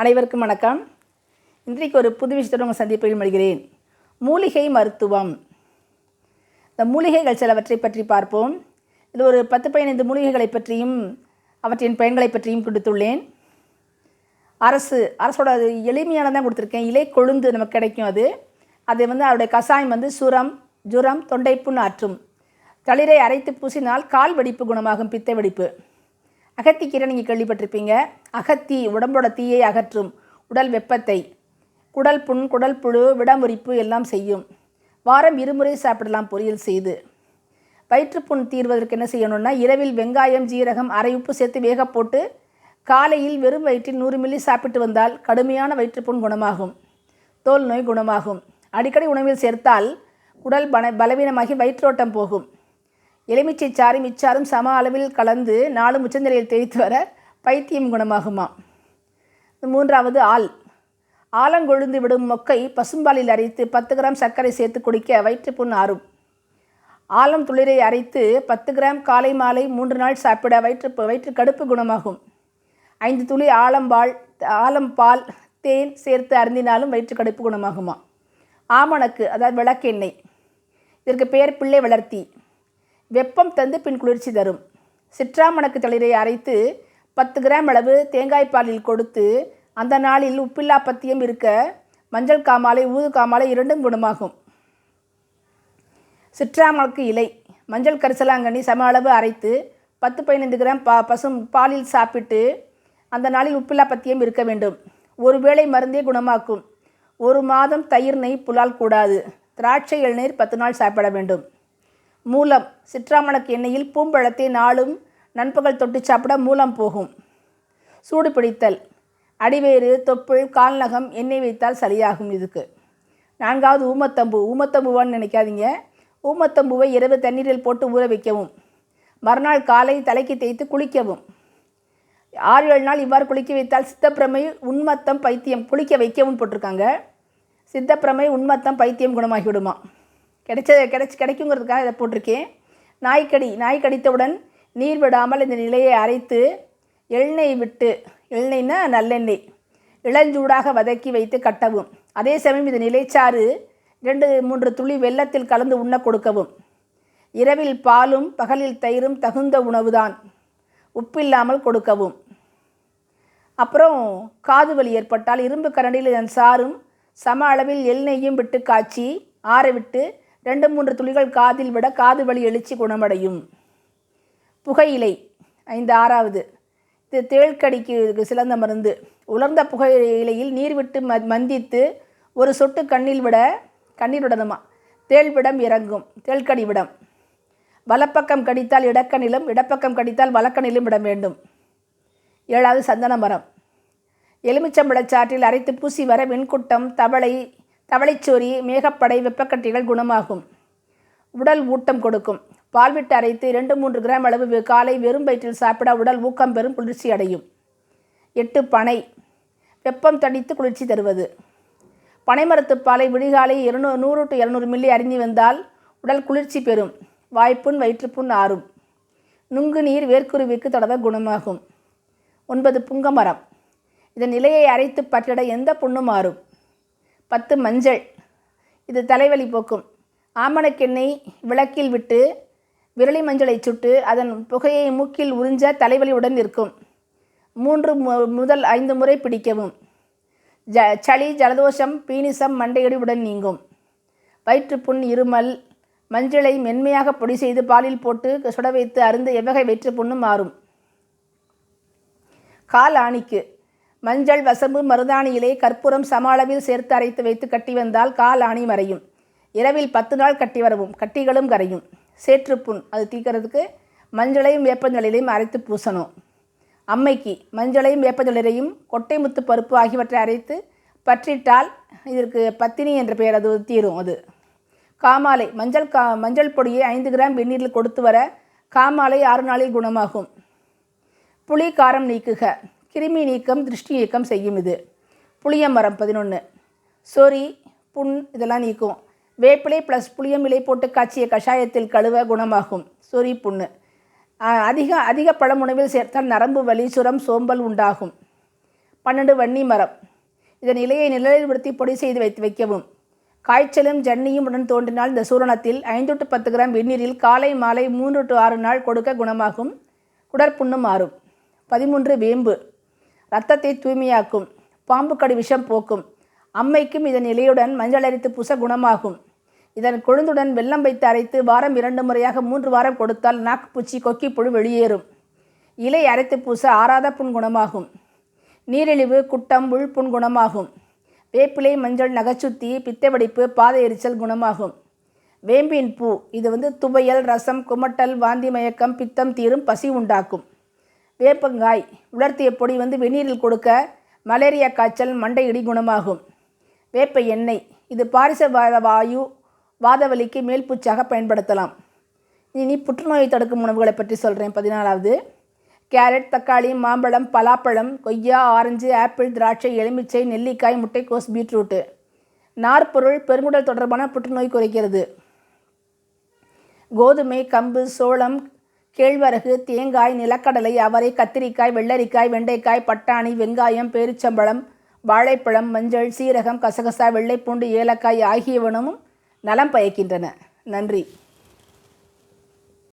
அனைவருக்கும் வணக்கம். இன்றைக்கு ஒரு புது விஷயத்தோடு உங்கள் சந்திப்பில் மொழிகிறேன் மூலிகை மருத்துவம். இந்த மூலிகைகள் சிலவற்றை பற்றி பார்ப்போம். இது ஒரு பத்து பதினைந்து மூலிகைகளை பற்றியும் அவற்றின் பயன்களை பற்றியும் கொடுத்துள்ளேன். அரசு அரசோட அது எளிமையானதான் கொடுத்துருக்கேன். இலை கொழுந்து நமக்கு கிடைக்கும் அது. அது வந்து அவருடைய கசாயம் வந்து சுரம் ஜுரம் தொண்டைப்புண் ஆற்றும். தளிரை அரைத்து பூசினால் கால் வெடிப்பு குணமாகும் பித்தை வெடிப்பு. அகத்திக்கீரை நீங்கள் கேள்விப்பட்டிருப்பீங்க. அகத்தி உடம்போட தீயை அகற்றும் உடல் வெப்பத்தை குடல் புண் குடல் புழு விடமுறிப்பு எல்லாம் செய்யும். வாரம் இருமுறை சாப்பிடலாம் பொரியல் செய்து. வயிற்றுப்புண் தீர்வதற்கு என்ன செய்யணும்னா இரவில் வெங்காயம் ஜீரகம் அரை உப்பு சேர்த்து வேக போட்டு காலையில் வெறும் வயிற்றில் நூறு மில்லி சாப்பிட்டு வந்தால் கடுமையான வயிற்றுப்புண் குணமாகும். தோல் நோய் குணமாகும். அடிக்கடி உணவில் சேர்த்தால் உடல் பல பலவீனமாகி வயிற்றோட்டம் போகும். எலுமிச்சை சாறும் இச்சாரும் சம அளவில் கலந்து நாலு முச்சந்திரையில் தேய்த்து வர பைத்தியம் குணமாகுமா? மூன்றாவது ஆள். ஆலங்கொழுந்து விடும் மொக்கை பசும்பாலில் அரைத்து பத்து கிராம் சர்க்கரை சேர்த்து குடிக்க வயிற்றுப்புண் ஆறும். ஆலம் துளிரை அரைத்து பத்து கிராம் காலை மாலை மூன்று நாள் சாப்பிட வயிற்று வயிற்று கடுப்பு குணமாகும். ஐந்து துளி ஆலம்பால் ஆலம்பால் தேன் சேர்த்து அருந்தினாலும் வயிற்று கடுப்பு குணமாகுமா? ஆமணக்கு அதாவது விளக்கெண்ணெய். இதற்கு பெயர் பிள்ளை வளர்த்தி. வெப்பம் தந்து பின் குளிர்ச்சி தரும். சிற்றாமணக்கு தளிரை அரைத்து பத்து கிராம் அளவு தேங்காய் பாலில் கொடுத்து அந்த நாளில் உப்பில்லா பத்தியம் இருக்க மஞ்சள் காமாலை ஊது காமாலை இரண்டும் குணமாகும். சிற்றாமணக்கு இலை மஞ்சள் கரிசலாங்கண்ணி சம அளவு அரைத்து பத்து பதினைந்து கிராம் பா பசும் பாலில் சாப்பிட்டு அந்த நாளில் உப்பில்லா பத்தியம் இருக்க வேண்டும். ஒரு வேளை மருந்தே குணமாக்கும். ஒரு மாதம் தயிர் நெய் புலால் கூடாது. திராட்சை இளநீர் பத்து நாள் சாப்பிட வேண்டும். மூலம் சிற்றாமணக்கு எண்ணெயில் பூம்பழத்தை நாளும் நண்பகல் தொட்டு சாப்பிட மூலம் போகும். சூடு பிடித்தல். அடிவேறு தொப்புள் கால்நகம் எண்ணெய் வைத்தால் சரியாகும் இதுக்கு. நான்காவது ஊமத்தம்பு. ஊமத்தம்புவான்னு நினைக்காதீங்க. ஊமத்தம்புவை இரவு தண்ணீரில் போட்டு ஊற வைக்கவும். மறுநாள் காலை தலைக்கு தேய்த்து குளிக்கவும். ஆறு ஏழு நாள் இவ்வாறு குளிக்க வைத்தால் சித்தப்பிரமை உண்மத்தம் பைத்தியம் குளிக்க வைக்கவும் போட்டிருக்காங்க. சித்தப்பிரமை உண்மத்தம் பைத்தியம் குணமாகிவிடுமா? கிடைச்ச கிடைச்சி கிடைக்குங்கிறதுக்காக இதை போட்டிருக்கேன். நாய்க்கடி நாய் கடித்தவுடன் நீர் விடாமல் இந்த நிலையை அரைத்து எண்ணெய் விட்டு எண்ணெய்னா நல்லெண்ணெய் இளஞ்சூடாக வதக்கி வைத்து கட்டவும். அதே சமயம் இது நிலைச்சாறு இரண்டு மூன்று துளி வெள்ளத்தில் கலந்து உண்ண கொடுக்கவும். இரவில் பாலும் பகலில் தயிரும் தகுந்த உணவுதான். உப்பில்லாமல் கொடுக்கவும். அப்புறம் காது வலி ஏற்பட்டால் இரும்பு கரண்டியில் இதன் சாறும் சம அளவில் எண்ணெய்யும் விட்டு காய்ச்சி ஆற விட்டு ரெண்டு மூன்று துளிகள் காதில் விட காது வலி எழுச்சி குணமடையும். புகையிலை ஐந்து ஆறாவது. இது தேள்கடிக்கு சிறந்த மருந்து. உலர்ந்த புகையிலையில் நீர் விட்டு ம மந்தித்து ஒரு சொட்டு கண்ணில் விட கண்ணீர் விடணுமா? தேள்விடம் இறங்கும். தேள்கடி விடம். வலப்பக்கம் கடித்தால் இடக்கணிலும் இடப்பக்கம் கடித்தால் வலக்கணிலும் விட வேண்டும். ஏழாவது சந்தன மரம். எலுமிச்சம்பழச்சாற்றில் அரைத்து பூசி வர வெண்குட்டம் தவளை தவளைச்சோரி மேகப்படை வெப்பக்கட்டிகள் குணமாகும். உடல் ஊட்டம் கொடுக்கும். பால் விட்டு அரைத்து இரண்டு மூன்று கிராம் அளவு காலை வெறும் வயிற்றில் சாப்பிட உடல் ஊக்கம் பெறும் குளிர்ச்சி அடையும். எட்டு பனை. வெப்பம் தடித்து குளிர்ச்சி தருவது. பனைமரத்து பாலை விடிகாலை இருநூறு நூறு டு இரநூறு மில்லி அறிஞ்சி வந்தால் உடல் குளிர்ச்சி பெறும். வாய்ப்புண் வயிற்றுப்புண் ஆறும். நுங்கு நீர் வேர்க்குருவிக்கு தடவை குணமாகும். ஒன்பது புங்கமரம் இதன் நிலையை அரைத்து பற்றிட எந்த புண்ணும் மாறும்? பத்து மஞ்சள். இது தலைவலி போக்கும். ஆமணக்கெண்ணெய் விளக்கில் விட்டு விரலி மஞ்சளை சுட்டு அதன் புகையை மூக்கில் உறிஞ்ச தலைவலியுடன் இருக்கும் மூன்று முதல் ஐந்து முறை பிடிக்கவும். ஜ சளி ஜலதோஷம் பீனிசம் மண்டையடிவுடன் நீங்கும். வயிற்றுப்புண் இருமல் மஞ்சளை மென்மையாக பொடி செய்து பாலில் போட்டு சுட வைத்து அருந்து எவ்வகை வயிற்றுப்புண்ணும் மாறும். கால் ஆணிக்கு. மஞ்சள் வசம்பு மருதாணியிலே கற்பூரம் சம அளவில் சேர்த்து அரைத்து வைத்து கட்டி வந்தால் கால் ஆணி மறையும். இரவில் பத்து நாள் கட்டி வரவும் கட்டிகளும் கரையும். சேற்றுப்புண் அது தீக்கிறதுக்கு மஞ்சளையும் வேப்பஞ்சலையிலையும் அரைத்து பூசணும். அம்மைக்கு மஞ்சளையும் வேப்பஞ்சலையும் கொட்டை முத்து பருப்பு ஆகியவற்றை அரைத்து பற்றிட்டால் இதற்கு பத்தினி என்ற பெயர் அது தீரும் அது. காமாலை மஞ்சள் கா மஞ்சள் பொடியை ஐந்து கிராம் வெந்நீரில் கொடுத்து வர காமாலை ஆறு நாளில் குணமாகும். புளி காரம் நீக்குக. கிருமி நீக்கம் திருஷ்டி நீக்கம் செய்யும் இது. புளிய மரம் பதினொன்று சொறி புண் இதெல்லாம் நீக்கும். வேப்பிலை ப்ளஸ் புளியம் இலை போட்டு காய்ச்சிய கஷாயத்தில் கழுவ குணமாகும். சொறி புண்ணு. அதிக அதிக பழம் உணவில் சேர்த்தால் நரம்பு வலி சுரம் சோம்பல் உண்டாகும். பன்னெண்டு வன்னி மரம். இதன் இலையை நிழலில் பொடி செய்து வைத்து வைக்கவும். காய்ச்சலும் ஜன்னியும் உடன் தோன்றினால் இந்த சூரணத்தில் ஐந்து டு பத்து கிராம் வெந்நீரில் காலை மாலை மூன்று டு ஆறு நாள் கொடுக்க குணமாகும். குடற்புண்ணு மாறும். பதிமூன்று வேம்பு. ரத்தத்தை தூய்மையாக்கும் பாம்பு கடி விஷம் போக்கும் அம்மைக்கும் இதன் இலையுடன் மஞ்சள் அரைத்து பூச குணமாகும். இதன் கொழுந்துடன் வெள்ளம் வைத்து அரைத்து வாரம் இரண்டு முறையாக மூன்று வாரம் கொடுத்தால் நாக்குப்பூச்சி கொக்கிப்புழு வெளியேறும். இலை அரைத்து பூச ஆறாத புண் குணமாகும். நீரிழிவு குட்டம் உள்புண் குணமாகும். வேப்பிலை மஞ்சள் நகைச்சுத்தி பித்தவடிப்பு பாத எரிச்சல் குணமாகும். வேம்பின் பூ இது வந்து துவையல் ரசம் குமட்டல் வாந்தி மயக்கம் பித்தம் தீரும் பசி உண்டாக்கும். வேப்பங்காய் உலர்த்திய பொடி வந்து வெந்நீரில் கொடுக்க மலேரியா காய்ச்சல் மண்டை இடி குணமாகும். வேப்ப எண்ணெய் இது பாரிசவாத வாயு வாதவலிக்கு மேல்பூச்சாக பயன்படுத்தலாம். இனி புற்றுநோயை தடுக்கும் உணவுகளை பற்றி சொல்கிறேன் பதினாலாவது கேரட் தக்காளி மாம்பழம் பலாப்பழம் கொய்யா ஆரஞ்சு ஆப்பிள் திராட்சை எலுமிச்சை நெல்லிக்காய் முட்டைக்கோஸ் பீட்ரூட்டு. நார்ப்பொருள் பெருங்குடல் தொடர்பான புற்றுநோய் குறைக்கிறது. கோதுமை கம்பு சோளம் கேழ்வரகு தேங்காய் நிலக்கடலை அவரை கத்திரிக்காய் வெள்ளரிக்காய் வெண்டைக்காய் பட்டாணி வெங்காயம் பேரிச்சம்பழம் வாழைப்பழம் மஞ்சள் சீரகம் கசகசா வெள்ளைப்பூண்டு ஏலக்காய் ஆகியவனும் நலம் பயக்கின்றன. நன்றி.